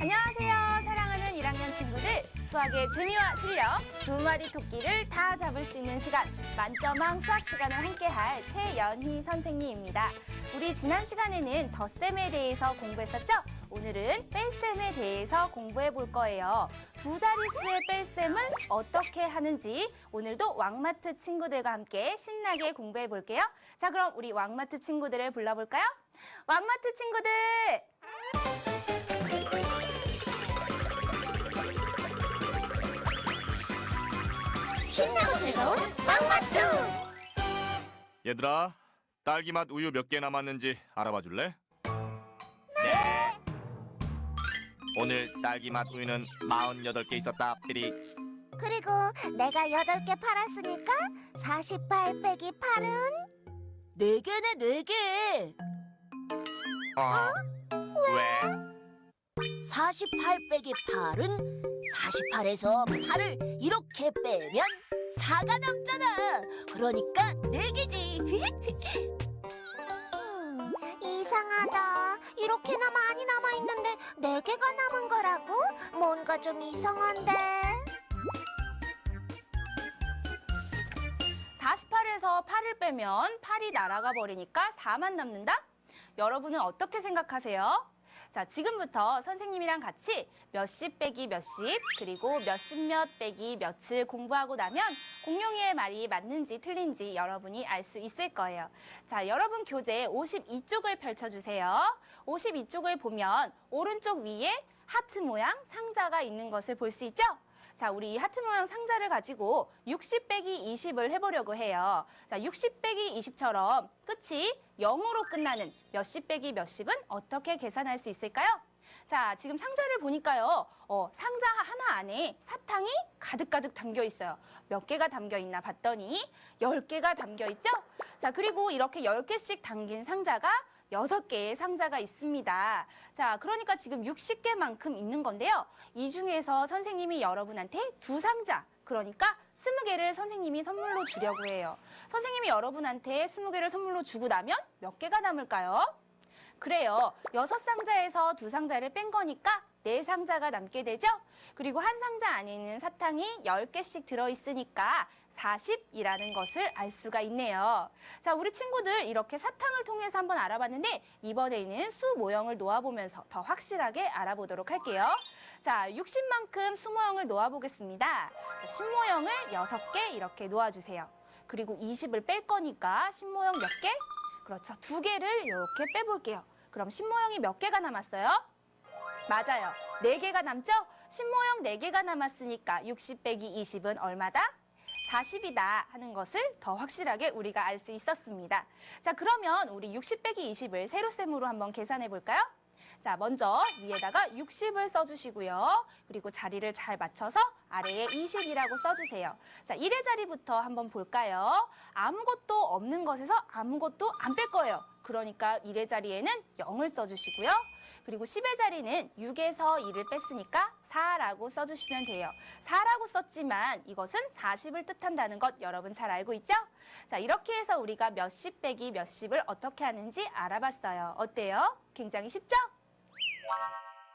안녕하세요. 사랑하는 1학년 친구들. 수학의 재미와 실력, 두 마리 토끼를 다 잡을 수 있는 시간, 만점왕 수학 시간을 함께할 최연희 선생님입니다. 우리 지난 시간에는 덧셈에 대해서 공부했었죠? 오늘은 뺄셈에 대해서 공부해 볼 거예요. 두 자릿수의 뺄셈을 어떻게 하는지 오늘도 왕마트 친구들과 함께 신나게 공부해 볼게요. 자, 그럼 우리 왕마트 친구들을 불러볼까요? 왕마트 친구들! 신나고 즐거운 왕마트 얘들아, 딸기맛 우유 몇 개 남았는지 알아봐 줄래? 네 오늘 딸기맛 우유는 48개 있었다, 피리. 그리고 내가 여덟 개 팔았으니까 48 빼기 8은 네 개네 네 개. 어? 왜? 48 빼기 8은 48에서 8을 이렇게 빼면 4가 남잖아. 그러니까 네 개지. 음, 이상하다 이렇게나 많이 남아있는데 네개가 남은 거라고? 뭔가 좀 이상한데 48에서 8을 빼면 8이 날아가 버리니까 4만 남는다? 여러분은 어떻게 생각하세요? 자, 지금부터 선생님이랑 같이 몇십 빼기 몇십, 그리고 몇십 몇 빼기 몇을 공부하고 나면 공룡이의 말이 맞는지 틀린지 여러분이 알 수 있을 거예요. 자, 여러분 교재 52쪽을 펼쳐주세요. 52쪽을 보면 오른쪽 위에 하트 모양 상자가 있는 것을 볼 수 있죠? 자, 우리 이 하트 모양 상자를 가지고 60 빼기 20을 해보려고 해요. 자, 60 빼기 20처럼 끝이 0으로 끝나는 몇십 빼기 몇십은 어떻게 계산할 수 있을까요? 자, 지금 상자를 보니까요. 어, 상자 하나 안에 사탕이 가득가득 담겨 있어요. 몇 개가 담겨 있나 봤더니 10개가 담겨 있죠? 자, 그리고 이렇게 10개씩 담긴 상자가 여섯 개의 상자가 있습니다. 자, 그러니까 지금 60개만큼 있는 건데요. 이 중에서 선생님이 여러분한테 두 상자, 그러니까 20개를 선생님이 선물로 주려고 해요. 선생님이 여러분한테 20개를 선물로 주고 나면 몇 개가 남을까요? 그래요. 여섯 상자에서 두 상자를 뺀 거니까 네 상자가 남게 되죠? 그리고 한 상자 안에는 사탕이 10개씩 들어있으니까 40이라는 것을 알 수가 있네요. 자, 우리 친구들 이렇게 사탕을 통해서 한번 알아봤는데 이번에는 수 모형을 놓아보면서 더 확실하게 알아보도록 할게요. 자, 60만큼 수 모형을 놓아보겠습니다. 자, 10모형을 6개 이렇게 놓아주세요. 그리고 20을 뺄 거니까 10모형 몇 개? 그렇죠. 두 개를 이렇게 빼볼게요. 그럼 10모형이 몇 개가 남았어요? 맞아요. 네개가 남죠? 신모형 네개가 남았으니까 60 빼기 20은 얼마다? 40이다 하는 것을 더 확실하게 우리가 알 수 있었습니다. 자, 그러면 우리 60 빼기 20을 세로셈으로 한번 계산해 볼까요? 자, 먼저 위에다가 60을 써주시고요. 그리고 자리를 잘 맞춰서 아래에 20이라고 써주세요. 자, 1의 자리부터 한번 볼까요? 아무것도 없는 것에서 아무것도 안 뺄 거예요. 그러니까 1의 자리에는 0을 써주시고요. 그리고 10의 자리는 6에서 2를 뺐으니까 4라고 써주시면 돼요. 4라고 썼지만 이것은 40을 뜻한다는 것 여러분 잘 알고 있죠? 자, 이렇게 해서 우리가 몇십 빼기 몇십을 어떻게 하는지 알아봤어요. 어때요? 굉장히 쉽죠?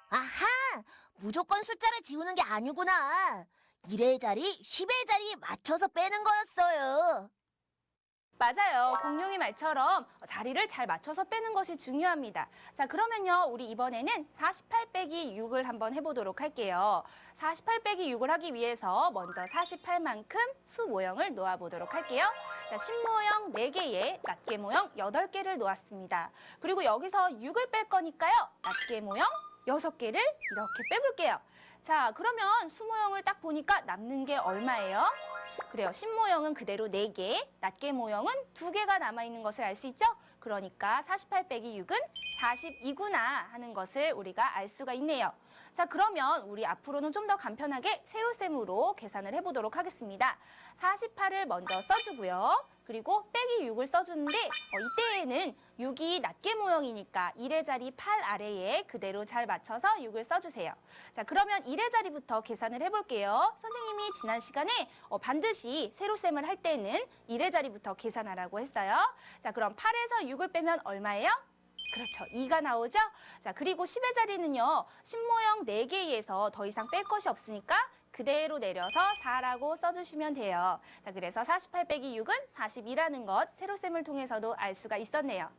아하! 무조건 숫자를 지우는 게 아니구나. 1의 자리, 10의 자리 맞춰서 빼는 거였어요. 맞아요. 공룡이 말처럼 자리를 잘 맞춰서 빼는 것이 중요합니다. 자, 그러면요. 우리 이번에는 48 빼기 6을 한번 해보도록 할게요. 48 빼기 6을 하기 위해서 먼저 48만큼 수 모형을 놓아보도록 할게요. 자, 10모형 4개에 낱개 모형 8개를 놓았습니다. 그리고 여기서 6을 뺄 거니까요. 낱개 모형 6개를 이렇게 빼볼게요. 자, 그러면 수모형을 딱 보니까 남는 게 얼마예요? 그래요. 신 모형은 그대로 4개, 낱개 모형은 2개가 남아있는 것을 알 수 있죠? 그러니까 48 빼기 6은 42구나 하는 것을 우리가 알 수가 있네요. 자, 그러면 우리 앞으로는 좀 더 간편하게 세로셈으로 계산을 해보도록 하겠습니다. 48을 먼저 써주고요. 그리고 빼기 6을 써주는데 어, 이때에는 6이 낱개 모형이니까 1의 자리 8 아래에 그대로 잘 맞춰서 6을 써주세요. 자, 그러면 1의 자리부터 계산을 해볼게요. 선생님이 지난 시간에 어, 반드시 세로셈을 할 때는 1의 자리부터 계산하라고 했어요. 자, 그럼 8에서 6을 빼면 얼마예요? 그렇죠. 2가 나오죠? 자, 그리고 10의 자리는요. 10모형 4개에서 더 이상 뺄 것이 없으니까 그대로 내려서 4라고 써주시면 돼요. 자, 그래서 48 빼기 6은 42라는 것 세로셈을 통해서도 알 수가 있었네요.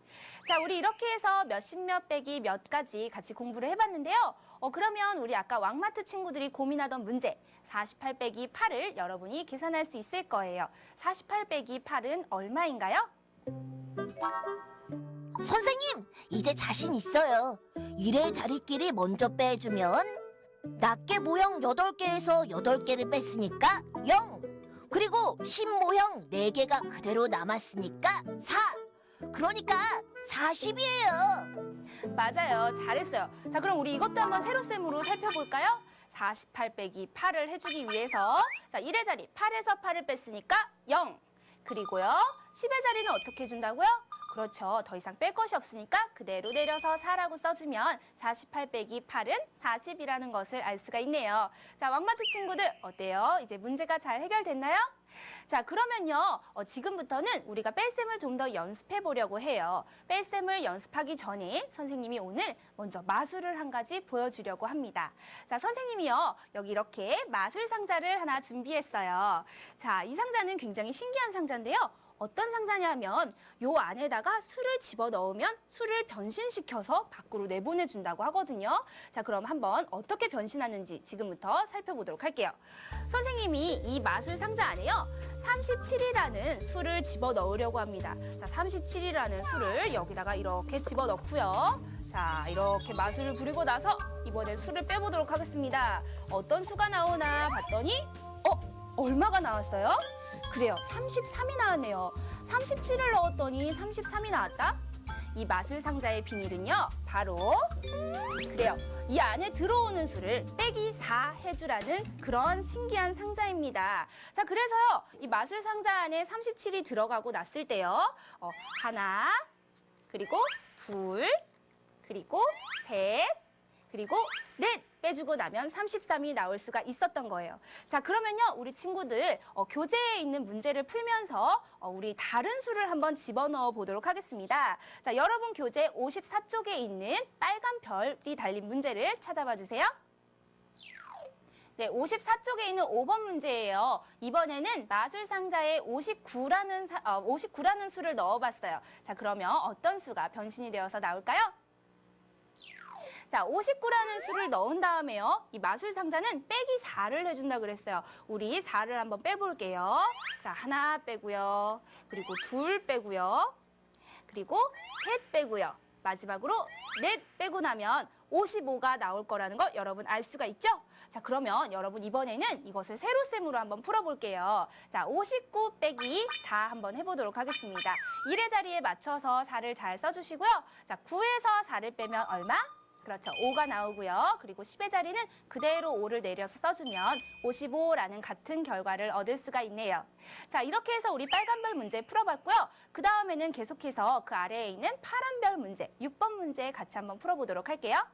자, 우리 이렇게 해서 몇십 몇 빼기 몇까지 같이 공부를 해봤는데요. 어, 그러면 우리 아까 왕마트 친구들이 고민하던 문제 48 빼기 8을 여러분이 계산할 수 있을 거예요. 48 빼기 8은 얼마인가요? 선생님, 이제 자신 있어요. 1의 자리끼리 먼저 빼주면 낱개 모형 8개에서 8개를 뺐으니까 0. 그리고 10 모형 4개가 그대로 남았으니까 4. 그러니까 40이에요. 맞아요. 잘했어요. 자, 그럼 우리 이것도 한번 세로셈으로 살펴볼까요? 48 빼기 8을 해주기 위해서 자, 1의 자리 8에서 8을 뺐으니까 0. 그리고요. 10의 자리는 어떻게 해준다고요? 그렇죠. 더 이상 뺄 것이 없으니까 그대로 내려서 4라고 써주면 48 빼기 8은 40이라는 것을 알 수가 있네요. 자, 왕마트 친구들 어때요? 이제 문제가 잘 해결됐나요? 자, 그러면요. 어, 지금부터는 우리가 뺄셈을 좀 더 연습해 보려고 해요. 뺄셈을 연습하기 전에 선생님이 오늘 먼저 마술을 한 가지 보여주려고 합니다. 자, 선생님이요. 여기 이렇게 마술 상자를 하나 준비했어요. 자, 이 상자는 굉장히 신기한 상자인데요. 어떤 상자냐면 요 안에다가 술을 집어 넣으면 술을 변신시켜서 밖으로 내보내 준다고 하거든요. 자, 그럼 한번 어떻게 변신하는지 지금부터 살펴보도록 할게요. 선생님이 이 마술 상자 안에요. 37이라는 술을 집어 넣으려고 합니다. 자, 37이라는 술을 여기다가 이렇게 집어 넣고요. 자, 이렇게 마술을 부리고 나서 이번에 술을 빼보도록 하겠습니다. 어떤 수가 나오나 봤더니 어? 얼마가 나왔어요? 그래요. 33이 나왔네요. 37을 넣었더니 33이 나왔다? 이 마술 상자의 비밀은요. 바로 그래요. 이 안에 들어오는 수를 빼기 4 해주라는 그런 신기한 상자입니다. 자, 그래서요. 이 마술 상자 안에 37이 들어가고 났을 때요. 어, 하나, 그리고 둘, 그리고 셋, 그리고 넷 빼주고 나면 33이 나올 수가 있었던 거예요. 자, 그러면요. 우리 친구들 어, 교재에 있는 문제를 풀면서 어, 우리 다른 수를 한번 집어넣어 보도록 하겠습니다. 자, 여러분 교재 54쪽에 있는 빨간 별이 달린 문제를 찾아봐 주세요. 네, 54쪽에 있는 5번 문제예요. 이번에는 마술 상자에 59라는 사, 어, 59라는 수를 넣어 봤어요. 자, 그러면 어떤 수가 변신이 되어서 나올까요? 자, 59라는 수를 넣은 다음에요. 이 마술 상자는 빼기 4를 해준다 그랬어요. 우리 4를 한번 빼볼게요. 자, 하나 빼고요. 그리고 둘 빼고요. 그리고 셋 빼고요. 마지막으로 넷 빼고 나면 55가 나올 거라는 걸 여러분 알 수가 있죠? 자, 그러면 여러분 이번에는 이것을 세로셈으로 한번 풀어볼게요. 자, 59 빼기 4 한번 해보도록 하겠습니다. 1의 자리에 맞춰서 4를 잘 써주시고요. 자, 9에서 4를 빼면 얼마? 그렇죠. 5가 나오고요. 그리고 10의 자리는 그대로 5를 내려서 써주면 55라는 같은 결과를 얻을 수가 있네요. 자, 이렇게 해서 우리 빨간 별 문제 풀어봤고요. 그 다음에는 계속해서 그 아래에 있는 파란 별 문제, 6번 문제 같이 한번 풀어보도록 할게요.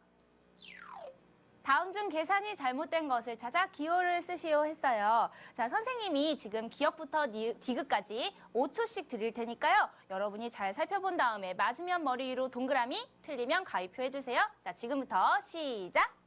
다음 중 계산이 잘못된 것을 찾아 기호를 쓰시오 했어요. 자, 선생님이 지금 기억부터 니- 디귿까지 5초씩 드릴 테니까요. 여러분이 잘 살펴본 다음에 맞으면 머리 위로 동그라미, 틀리면 가위표 해주세요. 자, 지금부터 시작!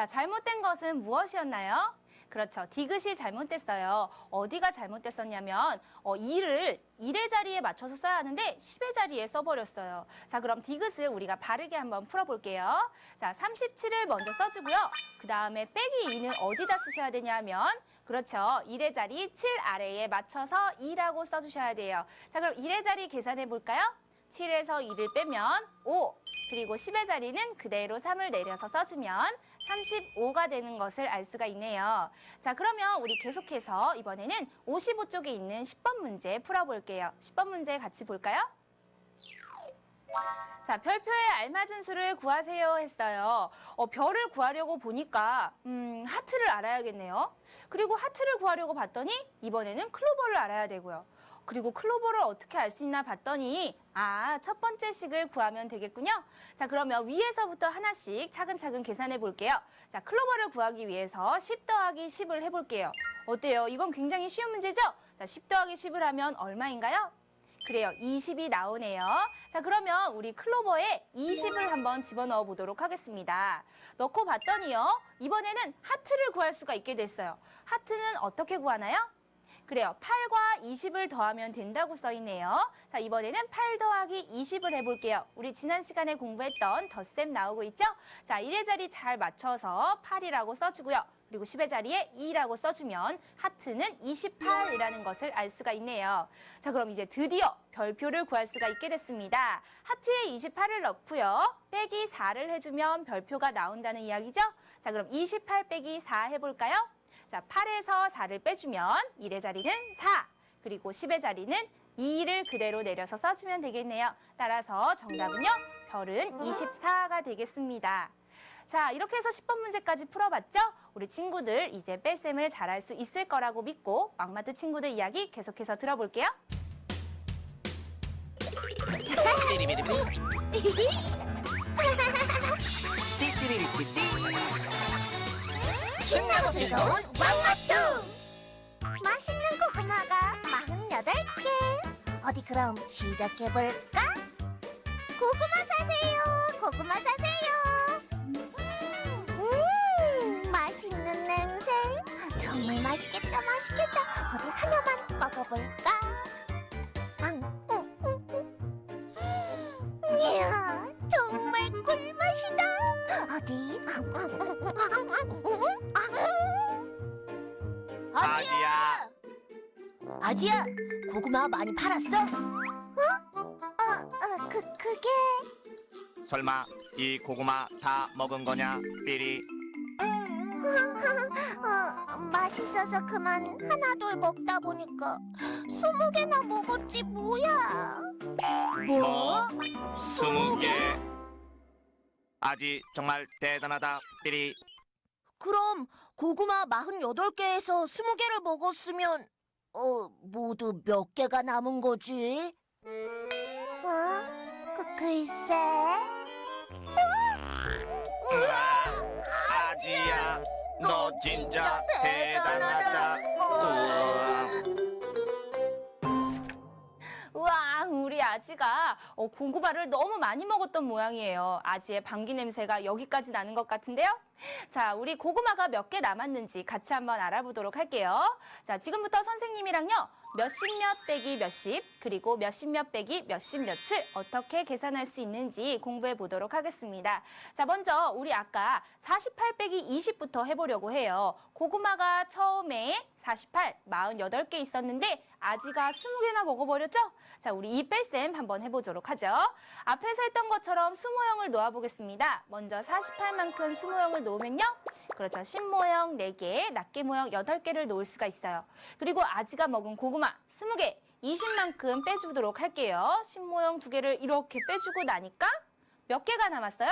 자, 잘못된 것은 무엇이었나요? 그렇죠. 디귿이 잘못됐어요. 어디가 잘못됐었냐면 어, 2를 1의 자리에 맞춰서 써야 하는데 10의 자리에 써버렸어요. 자, 그럼 디귿을 우리가 바르게 한번 풀어볼게요. 자, 37을 먼저 써주고요. 그 다음에 빼기 2는 어디다 쓰셔야 되냐면 그렇죠. 1의 자리 7 아래에 맞춰서 2라고 써주셔야 돼요. 자, 그럼 1의 자리 계산해 볼까요? 7에서 2를 빼면 5. 그리고 10의 자리는 그대로 3을 내려서 써주면 35가 되는 것을 알 수가 있네요. 자, 그러면 우리 계속해서 이번에는 55쪽에 있는 10번 문제 풀어볼게요. 10번 문제 같이 볼까요? 자, 별표에 알맞은 수를 구하세요 했어요. 어, 별을 구하려고 보니까 음, 하트를 알아야겠네요. 그리고 하트를 구하려고 봤더니 이번에는 클로버를 알아야 되고요. 그리고 클로버를 어떻게 알 수 있나 봤더니 아, 첫 번째 식을 구하면 되겠군요. 자, 그러면 위에서부터 하나씩 차근차근 계산해 볼게요. 자, 클로버를 구하기 위해서 10 더하기 10을 해 볼게요. 어때요? 이건 굉장히 쉬운 문제죠? 자, 10 더하기 10을 하면 얼마인가요? 그래요. 20이 나오네요. 자, 그러면 우리 클로버에 20을 한번 집어넣어 보도록 하겠습니다. 넣고 봤더니요. 이번에는 하트를 구할 수가 있게 됐어요. 하트는 어떻게 구하나요? 그래요. 8과 20을 더하면 된다고 써 있네요. 자, 이번에는 8 더하기 20을 해볼게요. 우리 지난 시간에 공부했던 덧셈 나오고 있죠? 자, 1의 자리 잘 맞춰서 8이라고 써주고요. 그리고 10의 자리에 2라고 써주면 하트는 28이라는 것을 알 수가 있네요. 자, 그럼 이제 드디어 별표를 구할 수가 있게 됐습니다. 하트에 28을 넣고요. 빼기 4를 해주면 별표가 나온다는 이야기죠? 자, 그럼 28 빼기 4 해볼까요? 자, 8에서 4를 빼주면 1의 자리는 4, 그리고 10의 자리는 2를 그대로 내려서 써주면 되겠네요. 따라서 정답은요, 별은 24가 되겠습니다. 자, 이렇게 해서 10번 문제까지 풀어봤죠? 우리 친구들 이제 뺄셈을 잘할 수 있을 거라고 믿고 왕마트 친구들 이야기 계속해서 들어볼게요. 신나고 즐거운 왕마트! 맛있는 고구마가 48개. 어디 그럼 시작해볼까? 고구마 사세요. 고구마 사세요. 음, 맛있는 냄새. 정말 맛있겠다, 맛있겠다. 어디 하나만 먹어볼까? 아지야, 고구마 많이 팔았어? 어, 어, 그, 그게 설마 이 고구마 다 먹은 거냐? 삐리. 어, 맛있어서 그만 하나 둘 먹다 보니까 스무 개나 먹었지 뭐야. 뭐? 스무 개. 아지 정말 대단하다. 삐리. 그럼 고구마 48개에서 20개를 먹었으면 어, 모두 몇 개가 남은 거지? 어? 그, 글쎄. 아지야, 너 진짜 대단하다. 우와. 아지가 어, 고구마를 너무 많이 먹었던 모양이에요. 아지의 방귀 냄새가 여기까지 나는 것 같은데요? 자, 우리 고구마가 몇 개 남았는지 같이 한번 알아보도록 할게요. 자, 지금부터 선생님이랑요. 몇십 몇 빼기 몇십, 그리고 몇십 몇 빼기 몇십 몇을 어떻게 계산할 수 있는지 공부해 보도록 하겠습니다. 자, 먼저 우리 아까 48 빼기 20부터 해보려고 해요. 고구마가 처음에 48, 48개 있었는데 아지가 20개나 먹어버렸죠? 자, 우리 이 뺄셈 한번 해보도록 하죠. 앞에서 했던 것처럼 수모형을 놓아보겠습니다. 먼저 48만큼 수모형을 놓으면요. 그렇죠. 신모형 4개, 낱개 모형 8개를 놓을 수가 있어요. 그리고 아지가 먹은 고구마 20개, 20만큼 빼주도록 할게요. 신모형 2개를 이렇게 빼주고 나니까 몇 개가 남았어요?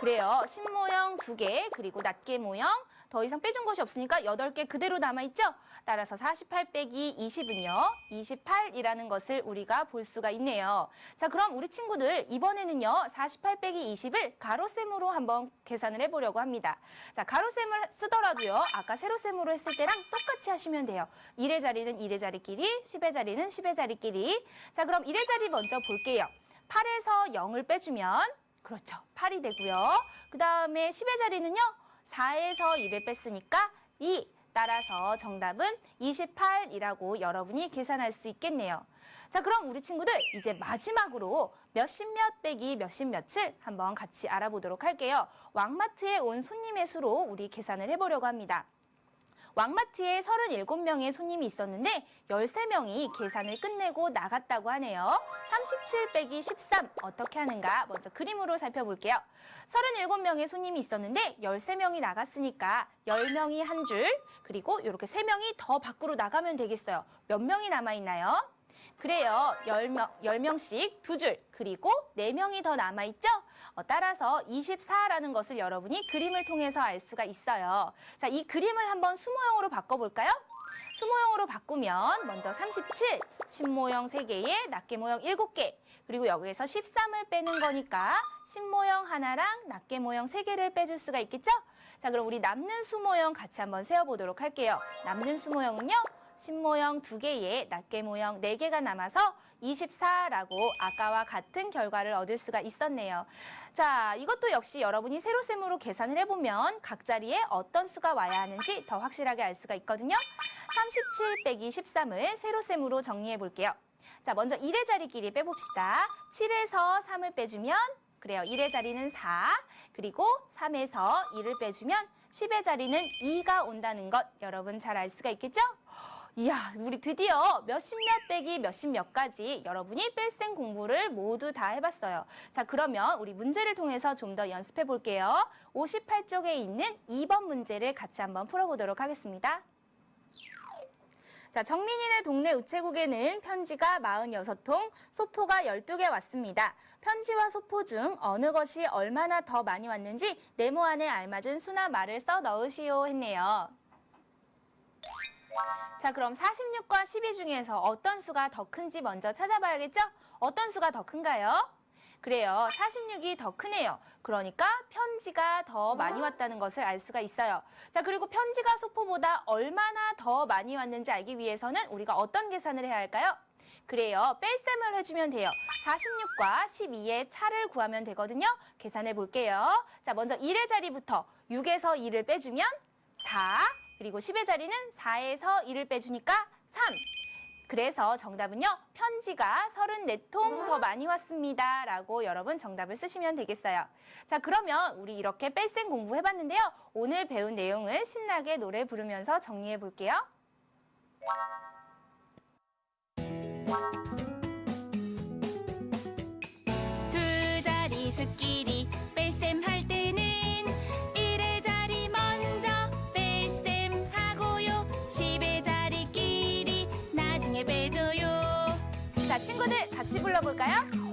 그래요. 신모형 2개, 그리고 낱개 모형 더 이상 빼준 것이 없으니까 8개 그대로 남아있죠? 따라서 48 빼기 20은요, 28이라는 것을 우리가 볼 수가 있네요. 자, 그럼 우리 친구들 이번에는요, 48 빼기 20을 가로셈으로 한번 계산을 해보려고 합니다. 자, 가로셈을 쓰더라도요, 아까 세로셈으로 했을 때랑 똑같이 하시면 돼요. 1의 자리는 1의 자리끼리, 10의 자리는 10의 자리끼리. 자, 그럼 1의 자리 먼저 볼게요. 8에서 0을 빼주면, 그렇죠. 8이 되고요. 그 다음에 10의 자리는요, 4에서 1을 뺐으니까 2. 따라서 정답은 28이라고 여러분이 계산할 수 있겠네요. 자, 그럼 우리 친구들 이제 마지막으로 몇십 몇 빼기 몇십 몇을 한번 같이 알아보도록 할게요. 왕마트에 온 손님의 수로 우리 계산을 해보려고 합니다. 왕마트에 37명의 손님이 있었는데 13명이 계산을 끝내고 나갔다고 하네요. 37 빼기 13 어떻게 하는가 먼저 그림으로 살펴볼게요. 37명의 손님이 있었는데 13명이 나갔으니까 10명이 한 줄, 그리고 이렇게 3명이 더 밖으로 나가면 되겠어요. 몇 명이 남아있나요? 그래요. 10명, 10명씩 두 줄, 그리고 네명이 더 남아있죠? 어, 따라서 24라는 것을 여러분이 그림을 통해서 알 수가 있어요. 자, 이 그림을 한번 수모형으로 바꿔볼까요? 수모형으로 바꾸면 먼저 37, 신모형 3개에 낱개 모형 7개, 그리고 여기에서 13을 빼는 거니까 신모형 하나랑 낱개 모형 3개를 빼줄 수가 있겠죠? 자, 그럼 우리 남는 수모형 같이 한번 세어보도록 할게요. 남는 수모형은요, 신모형 2개에 낱개 모형 4개가 남아서 24라고 아까와 같은 결과를 얻을 수가 있었네요. 자, 이것도 역시 여러분이 세로셈으로 계산을 해보면 각 자리에 어떤 수가 와야 하는지 더 확실하게 알 수가 있거든요. 37 빼기 13을 세로셈으로 정리해 볼게요. 자, 먼저 1의 자리끼리 빼봅시다. 7에서 3을 빼주면 그래요. 1의 자리는 4, 그리고 3에서 2를 빼주면 10의 자리는 2가 온다는 것 여러분 잘 알 수가 있겠죠? 이야, 우리 드디어 몇십 몇 빼기 몇십 몇까지 여러분이 뺄셈 공부를 모두 다 해봤어요. 자, 그러면 우리 문제를 통해서 좀 더 연습해 볼게요. 58쪽에 있는 2번 문제를 같이 한번 풀어보도록 하겠습니다. 자, 정민이네 동네 우체국에는 편지가 46통, 소포가 12개 왔습니다. 편지와 소포 중 어느 것이 얼마나 더 많이 왔는지 네모 안에 알맞은 수나 말을 써 넣으시오 했네요. 자, 그럼 46과 12 중에서 어떤 수가 더 큰지 먼저 찾아봐야겠죠? 어떤 수가 더 큰가요? 그래요. 46이 더 크네요. 그러니까 편지가 더 많이 왔다는 것을 알 수가 있어요. 자, 그리고 편지가 소포보다 얼마나 더 많이 왔는지 알기 위해서는 우리가 어떤 계산을 해야 할까요? 그래요. 뺄셈을 해주면 돼요. 46과 12의 차를 구하면 되거든요. 계산해 볼게요. 자, 먼저 1의 자리부터 6에서 2를 빼주면 4, 그리고 10의 자리는 4에서 2를 빼주니까 3. 그래서 정답은요. 편지가 34통 더 많이 왔습니다. 라고 여러분 정답을 쓰시면 되겠어요. 자, 그러면 우리 이렇게 뺄셈 공부해봤는데요. 오늘 배운 내용을 신나게 노래 부르면서 정리해 볼게요. 두 자리 수끼리 불러볼까요?